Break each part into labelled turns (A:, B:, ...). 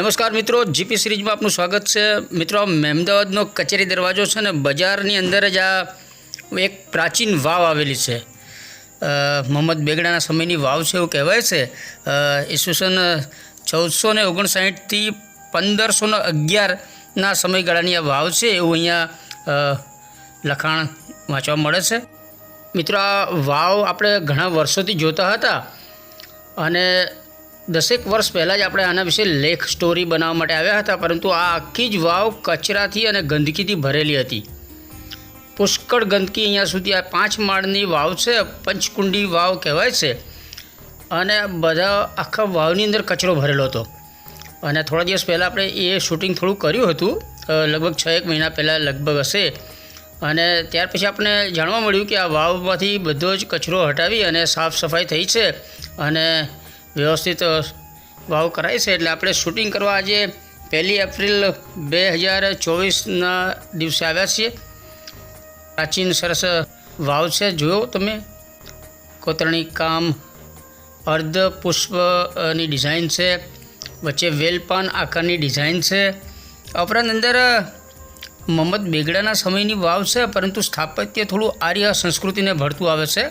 A: નમસ્કાર મિત્રો, જીપી સિરીઝમાં આપનું સ્વાગત છે. મિત્રો મહેમદાવાદનો કચેરી દરવાજો છે ને, બજારની અંદર જ આ એક પ્રાચીન વાવ આવેલી છે. મોહમ્મદ બેગડાના સમયની વાવ છે એવું કહેવાય છે. ઈસવીસન ચૌદસો ને ઓગણસાઠથી પંદરસો ને અગિયારના સમયગાળાની આ વાવ છે એવું અહીંયા લખાણ વાંચવા મળે છે. મિત્રો, આ વાવ આપણે ઘણા વર્ષોથી જોતા હતા અને દસેક વર્ષ પહેલાં જ આપણે આના વિશે લેખ સ્ટોરી બનાવવા માટે આવ્યા હતા, પરંતુ આ આખી જ વાવ કચરાથી અને ગંદકીથી ભરેલી હતી. પુષ્કળ ગંદકી અહીંયા સુધી આ પાંચ માળની વાવ છે, પંચકુંડી વાવ કહેવાય છે, અને બધા આખા વાવની અંદર કચરો ભરેલો હતો. અને થોડા દિવસ પહેલાં આપણે એ શૂટિંગ થોડું કર્યું હતું લગભગ છ એક મહિના પહેલાં લગભગ હશે. અને ત્યાર પછી આપણે જાણવા મળ્યું કે આ વાવમાંથી બધો જ કચરો હટાવી અને સાફ સફાઈ થઈ છે, અને વ્યવસ્થિત વાવ કરાય છે. એટલે આપણે શૂટિંગ કરવા આજે પહેલી એપ્રિલ બે હજાર ચોવીસના દિવસે આવ્યા છીએ. પ્રાચીન સરસ વાવ છે. જોયો તમે? કોતરણી કામ, અર્ધ પુષ્પની ડિઝાઇન છે. વચ્ચે વેલપાન આકારની ડિઝાઇન છે. ઉપરાંત અંદર મોહમ્મદ બેગડાના સમયની વાવ છે, પરંતુ સ્થાપત્ય થોડું આર્ય સંસ્કૃતિને ભળતું આવે છે.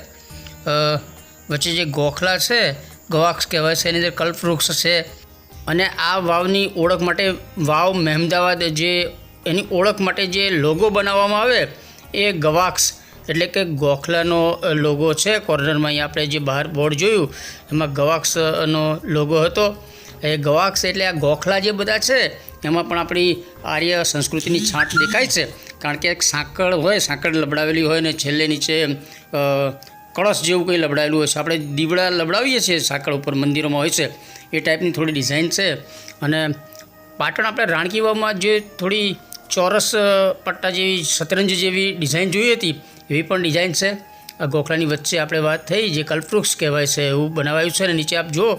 A: વચ્ચે જે ગોખલા છે ગવાક્ષ કહેવાય છે, એની અંદર કલ્પવૃક્ષ છે. અને આ વાવની ઓળખ માટે વાવ મહેમદાવાદ જે એની ઓળખ માટે જે લોગો બનાવવામાં આવે, એ ગવાક્ષ એટલે કે ગોખલાનો લોગો છે. કોર્નરમાં અહીંયા આપણે જે બહાર બોર્ડ જોયું, એમાં ગવાક્ષનો લોગો હતો. એ ગવાક્ષ એટલે આ ગોખલા જે બધા છે, એમાં પણ આપણી આર્ય સંસ્કૃતિની છાંટ દેખાય છે. કારણ કે એક સાંકળ હોય, સાંકળ લબડાવેલી હોય ને છેલ્લે નીચે કળશ જેવું કંઈ લબડાયેલું હોય છે. આપણે દીવડા લબડાવીએ છીએ સાંકળ ઉપર, મંદિરોમાં હોય છે. એ ટાઈપની થોડી ડિઝાઇન છે. અને પાટણ આપણે રાણકી વાવમાં જે થોડી ચોરસ પટ્ટા જેવી, શતરંજ જેવી ડિઝાઇન જોઈ હતી, એવી પણ ડિઝાઇન છે. આ ગોખલાની વચ્ચે આપણે વાત થઈ, જે કલ્પવૃક્ષ કહેવાય છે, એવું બનાવાયું છે. અને નીચે આપ જુઓ,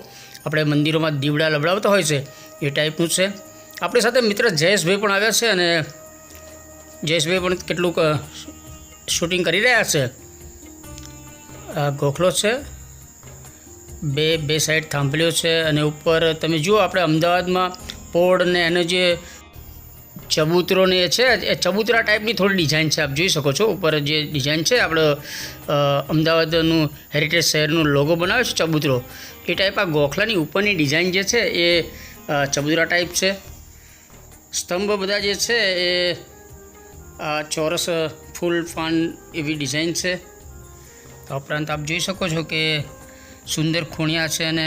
A: આપણે મંદિરોમાં દીવડા લબડાવતા હોય છે. એ ટાઈપનું છે. આપણી સાથે મિત્ર જયેશભાઈ પણ આવ્યા છે અને જયેશભાઈ પણ કેટલુંક શૂટિંગ કરી રહ્યા છે. ગોખલો છે. બે બે સાઈડ થાંભલ્યો છે અને ઉપર તમે જુઓ આપણે અમદાવાદમાં પોળ ને એનો જે ચબૂતરો ને એ છે, એ ચબૂતરા ટાઈપની થોડી ડિઝાઇન છે, આપ જોઈ શકો છો. ઉપર જે ડિઝાઇન છે આપણો અમદાવાદનું હેરિટેજ શહેરનું લોગો બનાવ્યો છે ચબૂતરો. એ ટાઈપ આ ગોખલાની ઉપરની ડિઝાઇન જે છે, એ ચબૂતરા ટાઈપ છે. સ્તંભ બધા જે છે, એ ચોરસ, ફૂલ, ફાન એવી ડિઝાઇન છે. આ ઉપરાંત આપ જોઈ શકો છો કે સુંદર ખૂણિયા છે અને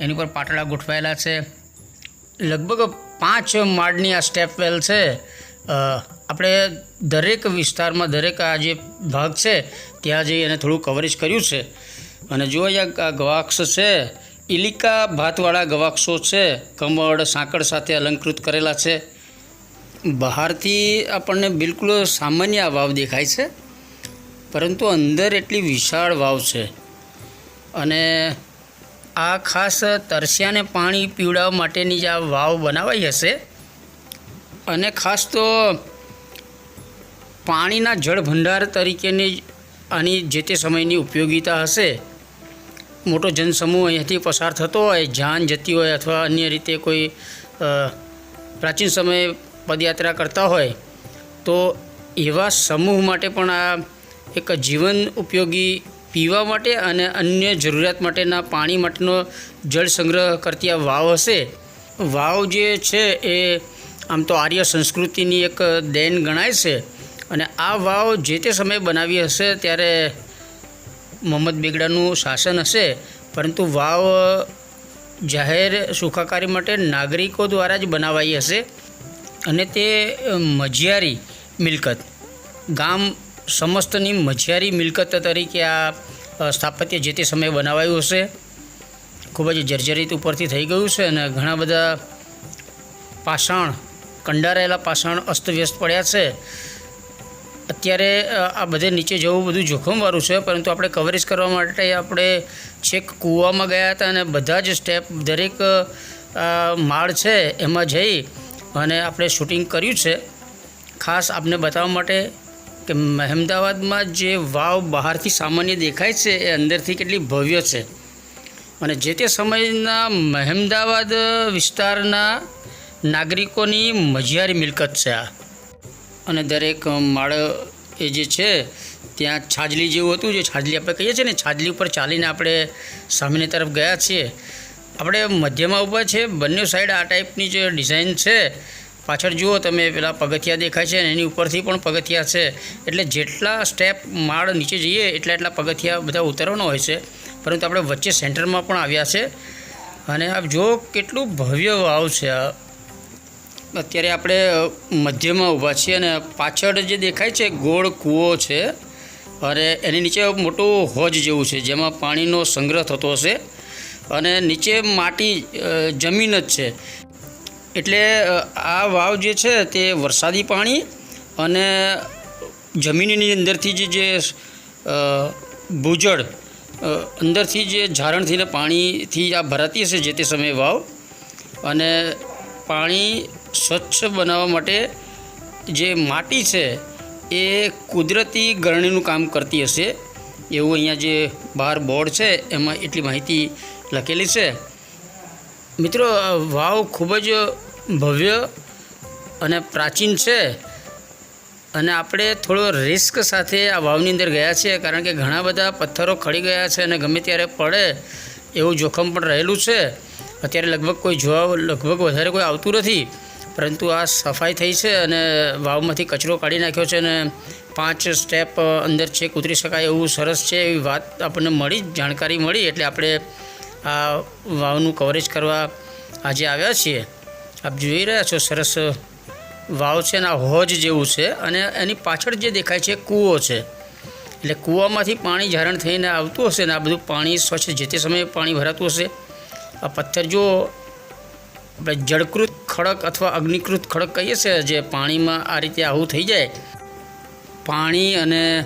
A: એની પર પાટડા ગોઠવાયેલા છે. લગભગ પાંચ માળની આ સ્ટેપ વેલ છે. આપણે દરેક વિસ્તારમાં દરેક આ જે ભાગ છે, ત્યાં જઈ એને થોડું કવરેજ કર્યું છે. અને જો અહીંયા ગવાક્ષ છે ઇલિકા ભાતવાળા ગવાક્ષો છે, કમળ, સાંકળ સાથે અલંકૃત કરેલા છે. બહારથી આપણને બિલકુલ સામાન્ય આ વાવ દેખાય છે. પરંતુ અંદર એટલી વિશાળ વાવ છે. અને આ ખાસ તરસ્યાને પાણી પીવડાવવા માટેની જ આ વાવ બનાવાઈ હશે અને ખાસ તો પાણીના જળ ભંડાર તરીકેની આની જે તે સમયની ઉપયોગિતા હશે. મોટો જનસમૂહ અહીંયાથી પસાર થતો હોય, જાન જતી હોય અથવા અન્ય રીતે કોઈ પ્રાચીન સમયે પદયાત્રા કરતા હોય, તો એવા સમૂહ માટે પણ આ એક જીવન ઉપયોગી પીવા માટે અને અન્ય જરૂરિયાત માટેના પાણી માટેનો જળ સંગ્રહ કરતી આ વાવ હશે. વાવ જે છે એ આમ તો આર્ય સંસ્કૃતિની એક દેન ગણાય છે અને આ વાવ જે તે સમયે બનાવી હશે ત્યારે મોહમ્મદ બેગડાનું શાસન હશે. પરંતુ વાવ જાહેર સુખાકારી માટે નાગરિકો દ્વારા જ બનાવાઈ હશે અને તે મજિયારી મિલકત ગામ સમસ્તની મછિયારી મિલકત તરીકે આ સ્થાપત્ય જે તે સમયે બનાવાયું હશે. ખૂબ જ જર્જરિત ઉપરથી થઈ ગયું છે અને ઘણા બધા પાષાણ કંડારાયેલા પાષાણ અસ્તવ્યસ્ત પડ્યા છે. અત્યારે આ બધે નીચે જવું બધું જોખમવાળું છે, પરંતુ આપણે કવરેજ કરવા માટે આપણે છેક કૂવામાં ગયા હતા અને બધા જ સ્ટેપ દરેક માળ છે એમાં જઈ અને આપણે શૂટિંગ કર્યું છે. ખાસ આપને બતાવવા માટે કે મહેમદાવાદમાં જે વાવ બહારથી સામાન્ય દેખાય છે, એ અંદરથી કેટલી ભવ્ય છે. અને જે તે સમયના મહેમદાવાદ વિસ્તારના નાગરિકોની મજિયારી મિલકત છે આ. અને દરેક માળ એ જે છે, ત્યાં છાજલી જેવું હતું, જે છાજલી આપણે કહીએ છીએ ને, છાજલી ઉપર ચાલીને આપણે સામેની તરફ ગયા છીએ. આપણે મધ્યમાં ઊભા છે બંને સાઈડ આ ટાઈપની જે ડિઝાઇન છે પાછળ જુઓ તમે, પેલા પગથિયા દેખાય છે એની ઉપરથી પણ પગથિયા છે. એટલે જેટલા સ્ટેપ માળ નીચે જઈએ, એટલા એટલા પગથિયા બધા ઉતરવાના હોય છે. પરંતુ આપણે વચ્ચે સેન્ટરમાં પણ આવ્યા છે. અને આપ જુઓ કેટલું ભવ્ય વાવ છે અત્યારે આપણે મધ્યમાં ઊભા છીએ અને પાછળ જે દેખાય છે, ગોળ કૂવો છે. અને એની નીચે મોટું હોજ જેવું છે, જેમાં પાણીનો સંગ્રહ થતો હશે. અને નીચે માટી જમીન જ છે. એટલે આ વાવ જે છે તે વરસાદી પાણી અને જમીનની અંદરથી જે ભૂજળ અંદરથી જે ઝારણથી ને પાણીથી આ ભરાતી હશે જે તે સમયે વાવ અને પાણી સ્વચ્છ બનાવવા માટે જે માટી છે એ કુદરતી ગરણીનું કામ કરતી હશે એવું અહીંયા જે બહાર બોર્ડ છે એમાં એટલી માહિતી લખેલી છે. મિત્રો વાવ ખૂબ જ ભવ્ય અને પ્રાચીન છે અને આપણે થોડો રિસ્ક સાથે આ વાવની અંદર ગયા છીએ કારણ કે ઘણા બધા પથ્થરો ખડી ગયા છે અને ગમે ત્યારે પડે એવું જોખમ પણ રહેલું છે. અત્યારે લગભગ કોઈ જોવા લગભગ વધારે કોઈ આવતું નથી, પરંતુ આ સફાઈ થઈ છે અને વાવમાંથી કચરો કાઢી નાખ્યો છે અને પાંચ સ્ટેપ અંદર છે ઉતરી શકાય એવું સરસ છે એવી વાત આપણને મળી, જાણકારી મળી એટલે આપણે આ વાવનું કવરેજ કરવા આજે આવ્યા છીએ. આપ જોઈ રહ્યા છો સરસ વાવ છે અને આ હોજ જેવું છે અને એની પાછળ જે દેખાય છે કૂવો છે. એટલે કૂવામાંથી પાણી ઝારણ થઈને આવતું હશે ને આ બધું પાણી સ્વચ્છ જે તે સમયે પાણી ભરાતું હશે. આ પથ્થર જો આપણે જળકૃત ખડક અથવા અગ્નિકૃત ખડક કહીએ છીએ, જે પાણીમાં આ રીતે આવું થઈ જાય. પાણી અને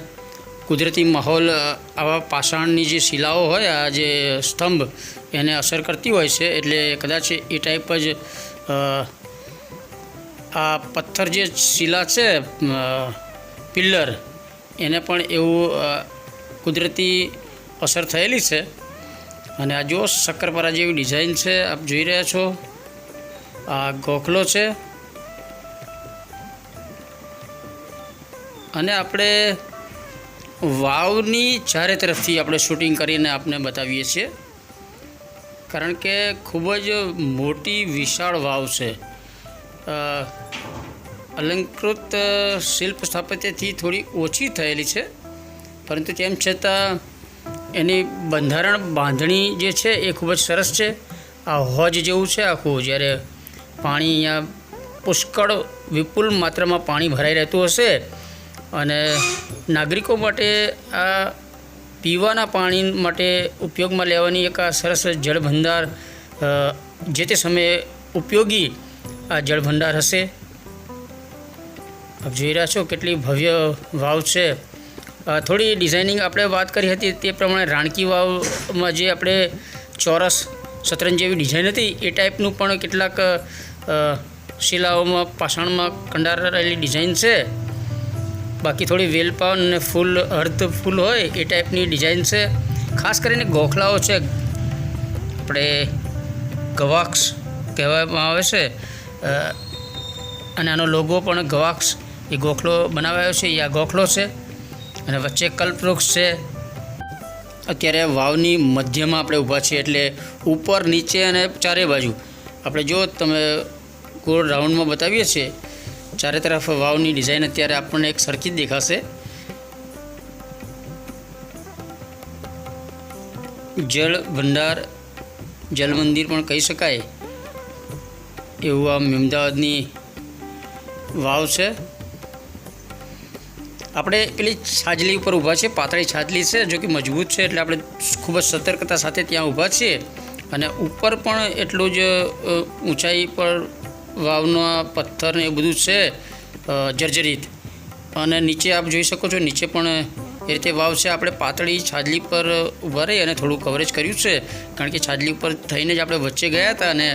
A: કુદરતી માહોલ આવા પાષાણની જે શિલાઓ હોય, આ જે સ્તંભ, એને અસર કરતી હોય છે. એટલે કદાચ એ ટાઈપ જ આ પથ્થર જે શિલા છે પિલ્લર, એને પણ એવું કુદરતી અસર થયેલી છે. અને આ જો શક્કરપારા જેવી ડિઝાઇન છે, આપ જોઈ રહ્યા છો. આ ગોખલો છે. અને આપણે વાવની ચારે તરફથી આપણે શૂટિંગ કરીને આપને બતાવીએ છીએ. કારણ કે ખૂબ જ મોટી વિશાળ વાવ છે. અલંકૃત શિલ્પ સ્થાપત્યથી થોડી ઓછી થયેલી છે. પરંતુ તેમ છતાં એની બંધારણ બાંધણી જે છે એ ખૂબ જ સરસ છે. આ હોજ જેવું છે આખું, જ્યારે પાણી અહીંયા પુષ્કળ વિપુલ માત્રામાં પાણી ભરાઈ રહેતું હશે અને નાગરિકો માટે આ પીવાના પાણી માટે ઉપયોગમાં લેવાની એક આ સરસ જળભંડાર જે તે સમયે ઉપયોગી આ જળભંડાર હશે. આપ જોઈ રહ્યા છો કેટલી ભવ્ય વાવ છે. થોડી ડિઝાઇનિંગ આપણે વાત કરી હતી તે પ્રમાણે રાણકી વાવમાં જે આપણે ચોરસ, શતરંજ જેવી ડિઝાઇન હતી, એ ટાઈપનું પણ કેટલાક શિલાઓમાં, પાષાણમાં કંડારેલી ડિઝાઇન છે. બાકી થોડી વેલપાન અને ફૂલ અર્ધ ફૂલ હોય એ ટાઈપની ડિઝાઇન છે. ખાસ કરીને ગોખલાઓ છે. આપણે ગવાક્ષ કહેવામાં આવે છે. અને આનો લોગો પણ ગવાક્ષ. એ ગોખલો બનાવાયો છે, એ આ ગોખલો છે. અને વચ્ચે કલ્પવૃક્ષ છે. અત્યારે વાવની મધ્યમાં આપણે ઊભા છીએ એટલે ઉપર નીચે અને ચારે બાજુ. આપણે જો તમે ગોળ રાઉન્ડમાં બતાવીએ છીએ ચારે તરફ વાવની ડિઝાઇન અત્યારે આપણને એક સરખી દેખાશે. જળ ભંડાર, જલ મંદિર પણ કહી શકાય એવું આ અમદાવાદની વાવ છે. આપણે પેલી છાજલી ઉપર ઊભા છે પાતળી છાજલી છે, જો કે મજબૂત છે, એટલે આપણે ખૂબ જ સતર્કતા સાથે ત્યાં ઊભા છીએ. અને ઉપર પણ એટલું જ ઊંચાઈ પર વાવના પથ્થર ને એ બધું છે જર્જરિત. અને નીચે આપ જોઈ શકો છો, નીચે પણ એ રીતે વાવ છે. આપણે પાતળી છાજલી પર ઊભા રહી અને થોડું કવરેજ કર્યું છે. કારણ કે છાજલી ઉપર થઈને જ આપણે વચ્ચે ગયા હતા અને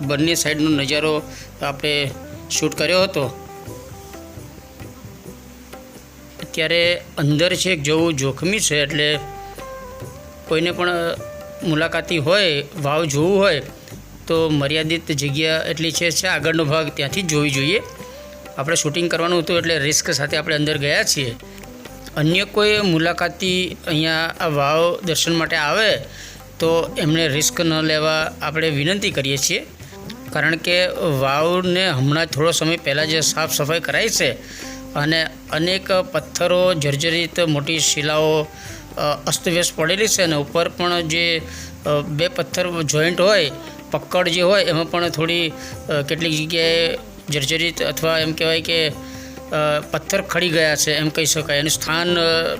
A: બંને સાઈડનો નજારો આપણે શૂટ કર્યો હતો. અત્યારે અંદર છે જવું જોખમી છે, એટલે કોઈને પણ મુલાકાતી હોય, વાવ જોવું હોય તો મર્યાદિત જગ્યા એટલી છે છે, આગળનો ભાગ ત્યાંથી જ જોવી જોઈએ. આપણે શૂટિંગ કરવાનું હતું એટલે રિસ્ક સાથે આપણે અંદર ગયા છીએ. અન્ય કોઈ મુલાકાતી અહીંયા આ વાવ દર્શન માટે આવે તો એમણે રિસ્ક ન લેવા આપણે વિનંતી કરીએ છીએ. કારણ કે વાવને હમણાં થોડો સમય પહેલાં જે સાફ સફાઈ કરાઈ છે અને અનેક પથ્થરો, જર્જરિત મોટી શિલાઓ અસ્તવ્યસ્ત પડેલી છે અને ઉપર પણ જે બે પથ્થર જોઈન્ટ હોય પકડ જે હોય એમાં પણ થોડી કેટલીક જગ્યાએ જર્જરિત અથવા એમ કહેવાય કે પથ્થર ખડી ગયા છે એમ કહી શકાય. એનું સ્થાન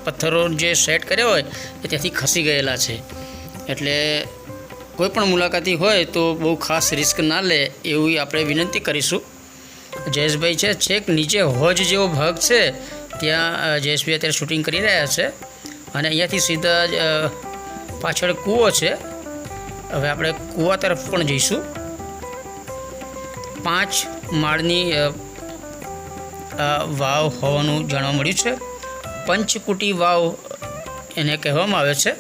A: પથ્થરો જે સેટ કર્યા હોય એ ત્યાંથી ખસી ગયેલા છે. એટલે કોઈ પણ મુલાકાતી હોય તો બહુ ખાસ રિસ્ક ના લે એવી આપણે વિનંતી કરીશું. જયેશભાઈ છે, છેક નીચે હોજ જેવો ભાગ છે. ત્યાં જયેશભાઈ અત્યારે શૂટિંગ કરી રહ્યા છે. અને અહીંયાથી સીધા પાછળ કૂવો છે. હવે આપણે કૂવા તરફ પણ જઈશું. પાંચ માળની વાવ હોવાનું જાણવા મળ્યું છે. પંચકુટી વાવ એને કહેવામાં આવે છે.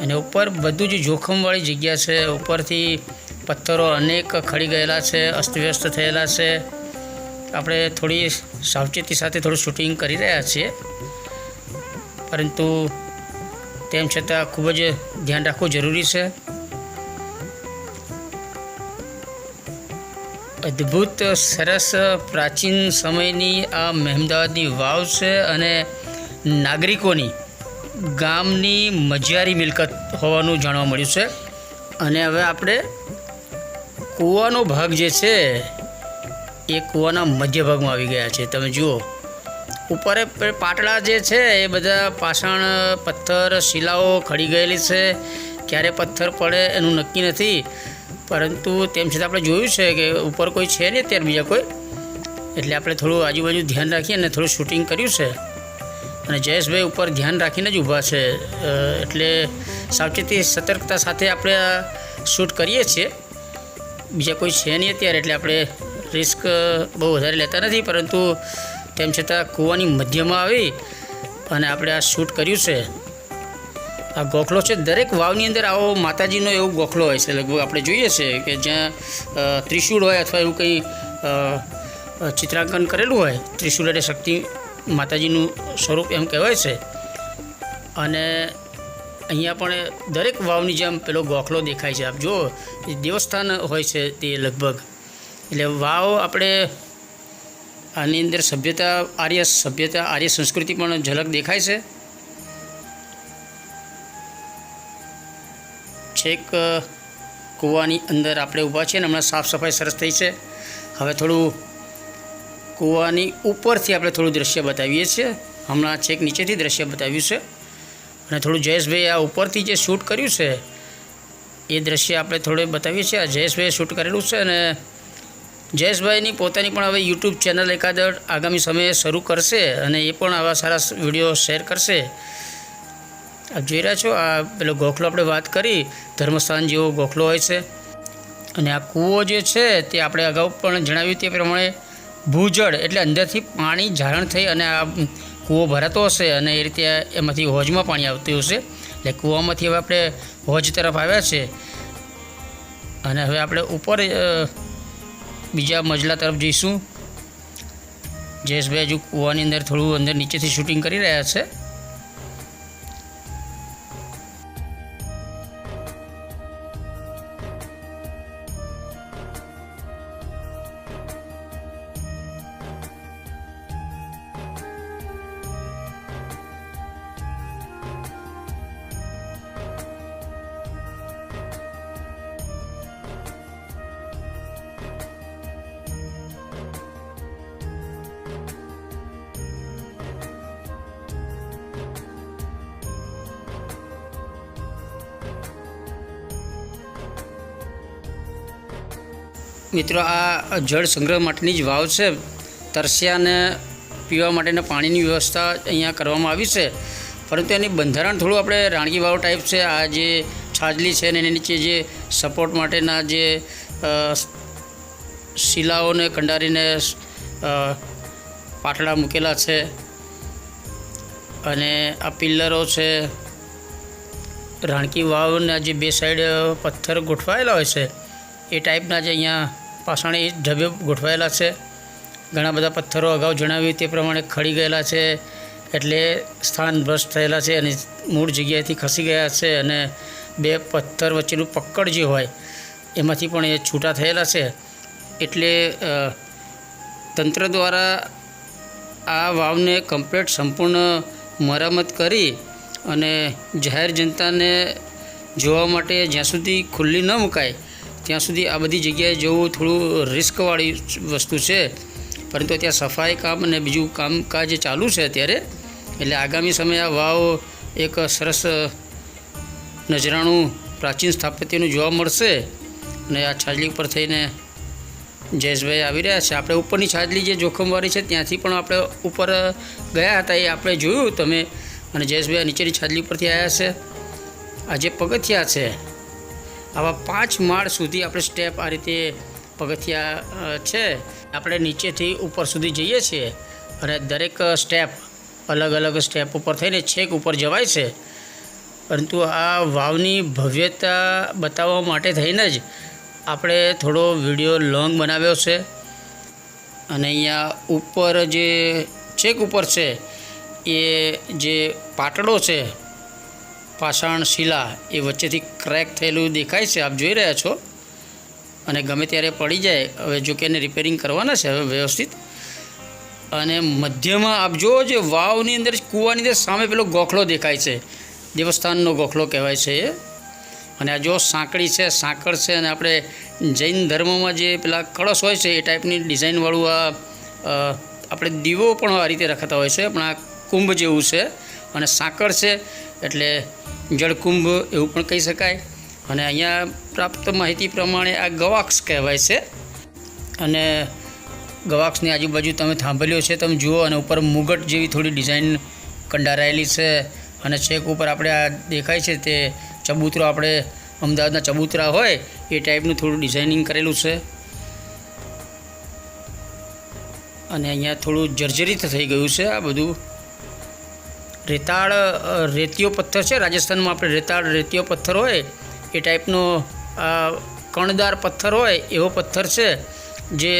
A: અને ઉપર બધું જ જોખમવાળી જગ્યા છે. ઉપરથી પથ્થરો અનેક ખડી ગયેલા છે, અસ્તવ્યસ્ત થયેલા છે. આપણે થોડી સાવચેતી સાથે થોડું શૂટિંગ કરી રહ્યા છીએ. પરંતુ તેમ છતાં ખૂબ જ ધ્યાન રાખવું જરૂરી છે. અદ્ભુત, સરસ, પ્રાચીન સમયની આ મહેમદાવાદની વાવ છે અને નાગરિકોની ગામની મજિયારી મિલકત હોવાનું જાણવા મળ્યું છે. અને હવે આપણે કૂવાનો ભાગ જે છે, એ કૂવાના મધ્ય ભાગમાં આવી ગયા છે. તમે જુઓ. ઉપર પાટડા જે છે, એ બધા પાષાણ, પથ્થર, શિલાઓ ખડી ગયેલી છે. ક્યારે પથ્થર પડે એનું નક્કી નથી. પરંતુ તેમ છતાં આપણે જોયું છે કે ઉપર કોઈ છે નહીં અત્યારે બીજા કોઈ. એટલે આપણે થોડું આજુબાજુ ધ્યાન રાખીએ અને થોડું શૂટિંગ કર્યું છે. અને જયેશભાઈ ઉપર ધ્યાન રાખીને જ ઊભા છે. એટલે સાવચેતી, સતર્કતા સાથે આપણે શૂટ કરીએ છીએ. બીજા કોઈ છે નહીં અત્યારે, એટલે આપણે રિસ્ક બહુ વધારે લેતા નથી. પરંતુ તેમ છતાં કૂવાની મધ્યમાં આવી અને આપણે આ શૂટ કર્યું છે. આ ગોખલો છે, દરેક વાવની અંદર આવો માતાજીનો એવો ગોખલો હોય છે. લગભગ આપણે જોઈએ છે કે જ્યાં ત્રિશુળ હોય અથવા એવું કંઈ ચિત્રાંકન કરેલું હોય, ત્રિશૂળ એટલે શક્તિ માતાજીનું સ્વરૂપ એમ કહેવાય છે. અને અહીંયા પણ દરેક વાવની જેમ પેલો ગોખલો દેખાય છે. આપ જુઓ દેવસ્થાન હોય છે તે લગભગ. એટલે વાવ આપણે આની અંદર સભ્યતા, આર્ય સભ્યતા, આર્ય સંસ્કૃતિ પણ ઝલક દેખાય છે. છેક કૂવાની અંદર આપણે ઊભા છીએ અને હમણાં સાફ સફાઈ સરસ થઈ છે. હવે થોડું કૂવાની ઉપરથી આપણે થોડું દ્રશ્ય બતાવીએ છીએ. હમણાં છેક નીચેથી દ્રશ્ય બતાવ્યું છે. અને થોડું જયેશભાઈ આ ઉપરથી જે શૂટ કર્યું છે, એ દ્રશ્ય આપણે થોડું બતાવીએ છીએ. આ જયેશભાઈએ શૂટ કરેલું છે અને જયેશભાઈની પોતાની પણ હવે યુટ્યુબ ચેનલ એકાદ આગામી સમયે શરૂ કરશે અને એ પણ આવા સારા વીડિયો શેર કરશે. આપ જોઈ રહ્યા છો, આ પેલો ગોખલો આપણે વાત કરી, ધર્મસ્થાન જેવો ગોખલો હોય છે. અને આ કૂવો જે છે તે આપણે અગાઉ પણ જણાવ્યું તે પ્રમાણે ભૂજળ, એટલે અંદરથી પાણી ઝારણ થઈ અને આ કૂવો ભરાતો હશે અને એ રીતે એમાંથી હોજમાં પાણી આવતું હશે. એટલે કૂવામાંથી હવે આપણે હોજ તરફ આવ્યા છે. અને હવે આપણે ઉપર બીજા મજલા તરફ જઈશું. જયેશભાઈ હજુ કૂવાની અંદર થોડું અંદર નીચેથી શૂટિંગ કરી રહ્યા છે. મિત્રો, આ જળ સંગ્રહ માટેની જ વાવ છે. તરસ્યાને પીવા માટેના પાણીની વ્યવસ્થા અહીંયા કરવામાં આવી છે. પરંતુ એની બંધારણ થોડું આપણે રાણકી વાવ ટાઈપ છે. આ જે છાજલી છે ને એની નીચે જે સપોર્ટ માટેના જે શિલાઓને કંડારીને પાટડા મૂકેલા છે અને આ પિલ્લરો છે. રાણકી વાવના જે બે સાઈડ પથ્થર ગોઠવાયેલા હોય છે, એ ટાઈપના જે અહીંયા પાષાણી ઢબે ગોઠવાયેલા છે. ઘણા બધા પથ્થરો અગાઉ જણાવ્યું તે પ્રમાણે ખડી ગયેલા છે, એટલે સ્થાન ભ્રષ્ટ થયેલા છે અને મૂળ જગ્યાએથી ખસી ગયા છે અને બે પથ્થર વચ્ચેનું પકડ જે હોય, એમાંથી પણ એ છૂટા થયેલા છે. એટલે તંત્ર દ્વારા આ વાવને કમ્પ્લીટ સંપૂર્ણ મરામત કરી અને જાહેર જનતાને જોવા માટે જ્યાં સુધી ખુલ્લી ન મુકાય, ત્યાં સુધી આ બધી જગ્યાએ જવું થોડું રિસ્કવાળી વસ્તુ છે. પરંતુ ત્યાં સફાઈ કામ અને બીજું કામકાજ ચાલુ છે અત્યારે. એટલે આગામી સમયે આ વાવ એક સરસ નજરાણું પ્રાચીન સ્થાપત્યનું જોવા મળશે. અને આ છાજલી પર થઈને જયેશભાઈ આવી રહ્યા છે. આપણે ઉપરની છાજલી જે જોખમવાળી છે, ત્યાંથી પણ આપણે ઉપર ગયા હતા એ આપણે જોયું તમે. અને જયેશભાઈ નીચેની છાજલી પરથી આવ્યા છે આ જે પગથિયા છે, આવા પાંચ માળ સુધી આપણે સ્ટેપ આ રીતે પગથિયા છે. આપણે નીચેથી ઉપર સુધી જઈએ છીએ અને દરેક સ્ટેપ અલગ અલગ સ્ટેપ ઉપર થઈને છેક ઉપર જવાય છે. પરંતુ આ વાવની ભવ્યતા બતાવવા માટે થઈને જ આપણે થોડો વીડિયો લોંગ બનાવ્યો છે અને અહીંયા ઉપર જે છેક ઉપર છે, એ જે પાટડો છે, પાષાણ શિલા, એ વચ્ચેથી ક્રેક થયેલું દેખાય છે, આપ જોઈ રહ્યા છો. અને ગમે ત્યારે પડી જાય, હવે જો કે એને રિપેરિંગ કરવાના છે, હવે વ્યવસ્થિત. અને મધ્યમાં આપ જુઓ જે વાવની અંદર, કૂવાની અંદર સામે પેલો ગોખલો દેખાય છે. દેવસ્થાનનો ગોખલો કહેવાય છે એ. અને આ જો સાંકળી છે, સાંકળ છે અને આપણે જૈન ધર્મમાં જે પેલા કળશ હોય છે એ ટાઈપની ડિઝાઇનવાળું આ આપણે દીવો પણ આ રીતે રખાતા હોય છે, પણ આ કુંભ જેવું છે અને સાંકળ છે એટલે જળકુંભ એવું પણ કહી શકાય. અને અહીંયા પ્રાપ્ત માહિતી પ્રમાણે આ ગવાક્ષ કહેવાય છે. અને ગવાક્ષની આજુબાજુ તમે થાંભલ્યો છે, તમે જુઓ અને ઉપર મુગટ જેવી થોડી ડિઝાઇન કંડારાયેલી છે અને છેક ઉપર આપણે આ દેખાય છે તે ચબૂતરો આપણે અમદાવાદના ચબૂતરા હોય, એ ટાઈપનું થોડું ડિઝાઇનિંગ કરેલું છે. અને અહીંયા થોડું જર્જરિત થઈ ગયું છે આ બધું. રેતાળ રેતીયો પથ્થર છે, રાજસ્થાનમાં આપણે રેતાળ રેતીયો પથ્થર હોય, એ ટાઈપનો આ કણદાર પથ્થર હોય, એવો પથ્થર છે, જે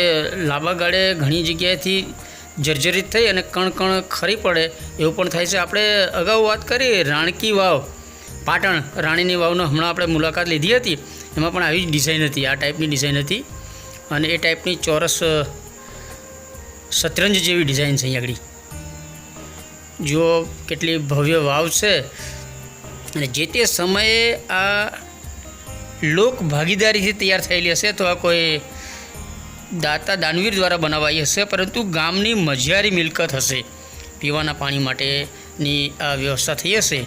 A: લાંબા ગાળે ઘણી જગ્યાએથી જર્જરિત થઈ અને કણ કણ ખરી પડે, એવું પણ થાય છે. આપણે અગાઉ વાત કરી, રાણકી વાવ. પાટણ રાણીની વાવનો હમણાં આપણે મુલાકાત લીધી હતી. એમાં પણ આવી જ ડિઝાઇન હતી. આ ટાઈપની ડિઝાઇન હતી. અને એ ટાઈપની ચોરસ શતરંજ જેવી ડિઝાઇન છે અહીં આગળ. જુઓ કેટલી ભવ્ય વાવ છે. અને જે તે સમયે આ લોક ભાગીદારીથી તૈયાર થયેલી હશે આ કોઈ દાતા દાનવીર દ્વારા બનાવાઈ હશે, પરંતુ ગામની મજિયારી મિલકત હશે. પીવાના પાણી માટેની આ વ્યવસ્થા થઈ હશે.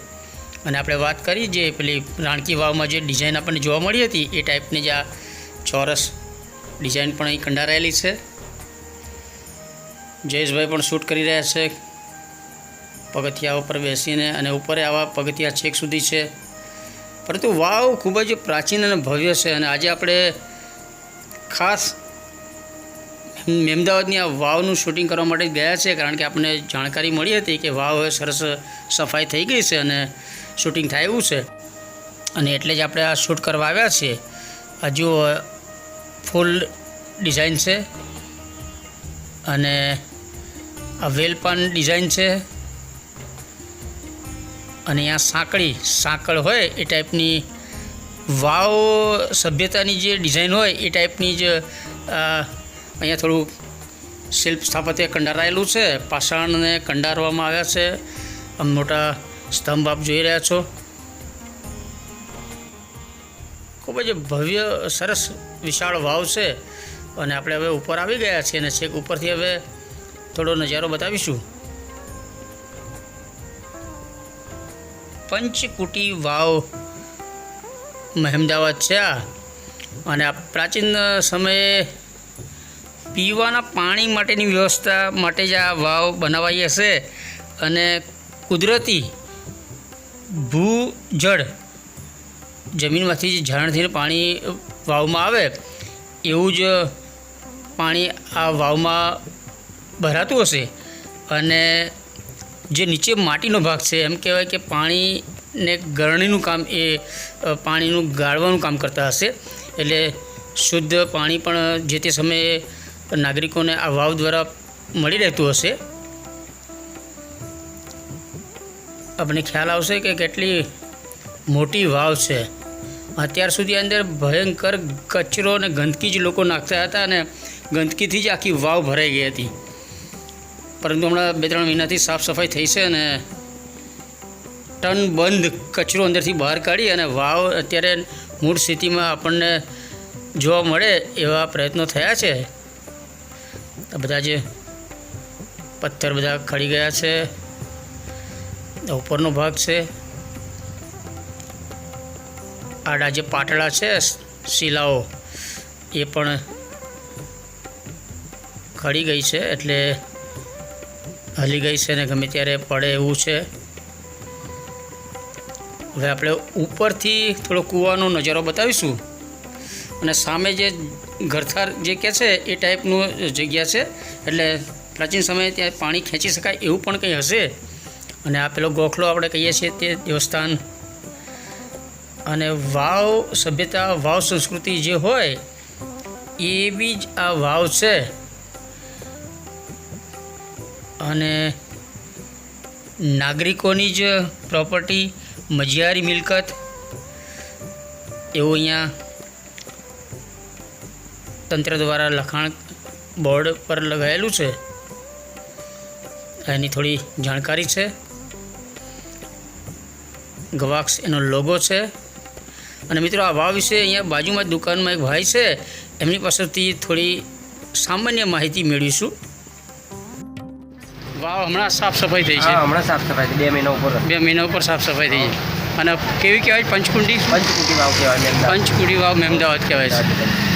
A: અને આપણે વાત કરી જે પેલી રાણકી વાવમાં જે ડિઝાઇન આપણને જોવા મળી હતી, એ ટાઈપની જ આ ચોરસ ડિઝાઇન પણ અહીં કંડારાયેલી છે. જયેશભાઈ પણ શૂટ કરી રહ્યા છે. પગથિયા ઉપર બેસીને અને ઉપર આવા પગથિયા છેક સુધી છે. પરંતુ વાવ ખૂબ જ પ્રાચીન અને ભવ્ય છે અને આજે આપણે ખાસ મહેમદાવાદની આ વાવનું શૂટિંગ કરવા માટે ગયા છે, કારણ કે આપણને જાણકારી મળી હતી કે વાવ હવે સરસ સફાઈ થઈ ગઈ છે અને શૂટિંગ થાય એવું છે. અને એટલે જ આપણે આ શૂટ કરવા આવ્યા છીએ. હજુ ફૂલ ડિઝાઇન છે. અને આ વેલપાન ડિઝાઇન છે. અને અહીંયા સાંકળી, સાંકળ હોય એ ટાઈપની વાવ સભ્યતાની જે ડિઝાઇન હોય એ ટાઈપની જ અહીંયા થોડું શિલ્પ સ્થાપત્ય કંડારાયેલું છે. પાષાણને કંડારવામાં આવ્યા છે. મોટા સ્તંભ આપ જોઈ રહ્યા છો. ખૂબ જ ભવ્ય, સરસ વિશાળ વાવ છે. અને આપણે હવે ઉપર આવી ગયા છીએ અને છેક ઉપરથી હવે થોડો નજારો બતાવીશું. પંચકુટી વાવ મહેમદાવાદ છે આ. અને આ પ્રાચીન સમયે પીવાના પાણી માટેની વ્યવસ્થા માટે જ આ વાવ બનાવાઈ હશે. અને કુદરતી ભૂજળ જમીનમાંથી જે ઝરણથી પાણી વાવમાં આવે, એવું જ પાણી આ વાવમાં ભરાતું હશે. અને જે નીચે માટીનો ભાગ છે, એમ કહેવાય કે પાણીને ગળણીનું કામ એ પાણીનું ગાળવાનું કામ કરતા હશે. એટલે શુદ્ધ પાણી પણ જે તે સમયે નાગરિકોને આ વાવ દ્વારા મળી રહેતું હશે. આપણને ખ્યાલ આવશે કે કેટલી મોટી વાવ છે. અત્યાર સુધી અંદર ભયંકર કચરો અને ગંદકી જ લોકો નાખતા હતા અને ગંદકીથી જ આખી વાવ ભરાઈ ગઈ હતી. પરંતુ હમણાં બે ત્રણ મહિનાથી સાફ સફાઈ થઈ છે અને ટન બંધ કચરો અંદરથી બહાર કાઢી અને વાવ અત્યારે મૂળ સ્થિતિમાં આપણને જોવા મળે એવા પ્રયત્નો થયા છે. બધા જે પથ્થર બધા ખડી ગયા છે. ઉપરનો ભાગ છે. આડા જે પાટડા છે, શિલાઓ, એ પણ ખડી ગઈ છે, એટલે હલી ગઈ છે ને ગમે ત્યારે પડે એવું છે. હવે આપણે ઉપરથી થોડો કૂવાનો નજારો બતાવીશું. અને સામે જે ઘરથાર જે કહે છે, એ ટાઈપનું જગ્યા છે, એટલે પ્રાચીન સમયે ત્યાં પાણી ખેંચી શકાય એવું પણ કંઈ હશે. અને આ પેલો ગોખલો આપણે કહીએ છીએ તે દેવસ્થાન. અને વાવ, સભ્યતા, વાવ સંસ્કૃતિ જે હોય એવી જ આ વાવ છે. અને નાગરિકોની જ પ્રોપર્ટી, મજિયારી મિલકત, એવું અહીંયા તંત્ર દ્વારા લખાણ બોર્ડ પર લગાવેલું છે. એની થોડી જાણકારી છે. ગવાક્ષ એનો લોગો છે. અને મિત્રો આ વાવ વિશે અહીંયા બાજુમાં જ દુકાનમાં એક ભાઈ છે એમની પાસેથી થોડી સામાન્ય માહિતી મેળવીશું. વાવ હમણાં સાફ સફાઈ થઈ છે.
B: હમણાં સાફ સફાઈ થઈ, બે મહિના ઉપર.
A: બે મહિના ઉપર સાફ સફાઈ થઈ છે. અને કેવી કહેવાય? પંચકુંડી?
B: પંચકુંડી વાવ કહેવાય
A: પંચકુંડી વાવ મહેમદાવાદ કહેવાય છે.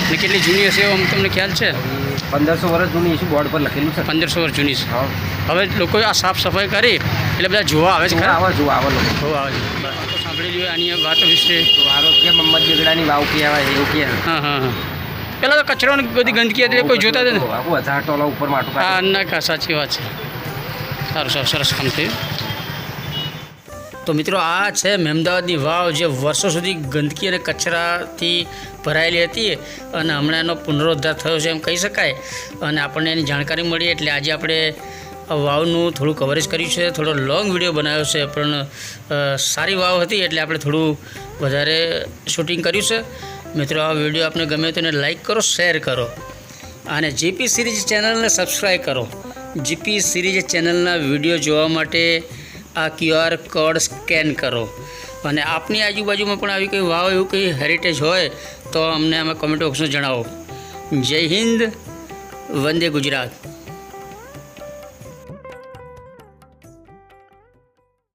A: અને કેટલી જૂની હશે એવો તમને ખ્યાલ છે?
B: પંદરસો વર્ષ જૂની છે બોર્ડ પર લખેલું છે.
A: પંદરસો વર્ષ જૂની છે. હવે લોકો આ સાફ સફાઈ કરી એટલે બધા જોવા આવે છે ખરા?
B: આવા જુઓ આવો લોકો.
A: જોવા આવે છે. બરાબર. જોઈએ આની વાતો વિશે.
B: તો આરો કે મમ્મદ બેગડાની વાવ કહેવાય એવું કે
A: હા હા હા. પહેલાં તો કચરો ને બધી ગંદકી હતી કોઈ જોતા જ
B: આખું હજાર ટોલા ઉપર માટું
A: હા ના કા સાચી વાત છે. સારું સારું સરસ કામ થયું. તો મિત્રો આ છે મહેમદાવાદની વાવ જે વર્ષો સુધી ગંદકી અને કચરાથી ભરાયેલી હતી અને હમણાં એનો પુનરોદ્ધાર થયો છે એમ કહી શકાય. અને આપણને એની જાણકારી મળી એટલે આજે આપણે વાવનું થોડું કવરેજ કર્યું છે, થોડો લોંગ વીડિયો બનાવ્યો છે, પણ સારી વાવ હતી એટલે આપણે થોડું વધારે શૂટિંગ કર્યું છે. મિત્રો, આ વીડિયો આપને ગમે તો એને લાઇક કરો શેર કરો. અને જીપી સિરીઝ ચેનલને સબસ્ક્રાઈબ કરો. જીપી સિરીઝ ચેનલના વીડિયો જોવા માટે આ ક્યુઆર કોડ સ્કેન કરો. અને આપની આજુબાજુમાં પણ આવી કંઈ વાવ, એવું કંઈ હેરિટેજ હોય, તો અમને આમાં કોમેન્ટ બોક્સમાં જણાવો. જય હિન્દ, વંદે ગુજરાત.